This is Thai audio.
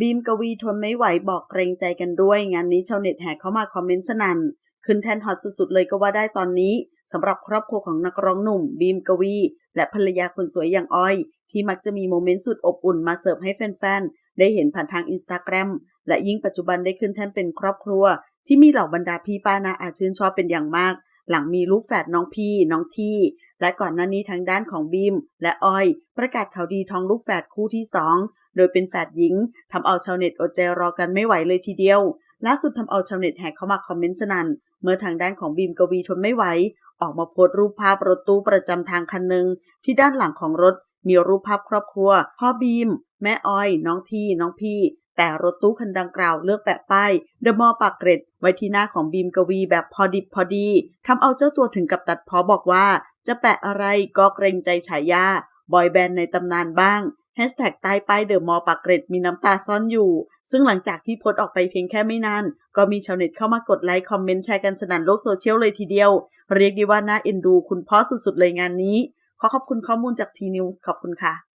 บีมกวีทนไม่ไหวบอกเกรงใจกันด้วย งานนี้ชาวเน็ตแห่เข้ามาคอมเมนต์สนั่น ขึ้นแทนฮอตสุดๆเลยก็ว่าได้ตอนนี้สำหรับครอบครัวของนักร้องหนุ่ม บีมกวี และภรรยาคนสวยอย่างอ้อย ที่มักจะมีโมเมนต์สุดอบอุ่นมาเสิร์ฟให้แฟนๆ ได้เห็นผ่านทางอินสตาแกรมและยิ่งปัจจุบันได้ขึ้นแทนเป็นครอบครัว ที่มีเหล่าบรรดาพี่ป้านาอาชื่นชอบเป็นอย่างมาก หลังมีลูกแฝดน้องพี่น้องที่ และก่อนหน้านี้ทางด้านของบีม และอ้อย ประกาศข่าวดีท้องลูกแฝดคู่ที่ 2 โดยเป็นแฝดหญิงทำเอาชาวเน็ตอดใจรอกันไม่ไหวเลยทีเดียวล่าสุดทำเอาชาวเน็ตแห่เข้ามาคอมเมนต์สนั่นเมื่อทางด้านของบีมกวีทนไม่ไหว ออกมาโพสต์รูปภาพรถตู้ประจำทางคันหนึ่งที่ด้านหลังของรถมีรูปภาพครอบครัว พ่อบีม แม่อ้อย น้องที่ น้องพี่ แต่รถตู้คันดังกล่าวเลือกแปะป้ายเดอะมอลปากเกร็ดไว้ที่หน้าของบีมกวีแบบพอดิบพอดีทำเอาเจ้าตัวถึงกับตัดพ้อบอกว่า จะแปะอะไรก็เกรงใจฉายาบอยแบนด์ในตำนานบ้างแฮชแท็กใต้ป้ายเดอะมอลปากเกร็ดมีน้ำตาซ่อนอยู่ ซึ่งหลังจากที่โพสต์ออกไปเพียงแค่ไม่นาน ก็มีชาวเน็ตเข้ามากดไลค์คอมเมนต์แชร์กันสนั่นโลกโซเชียลเลยทีเดียว เรียกได้ว่าน่าเอ็นดู คุณพ่อสุดๆเลยงานนี้ ขอขอบคุณข้อมูลจากทีนิวส์ขอบคุณค่ะ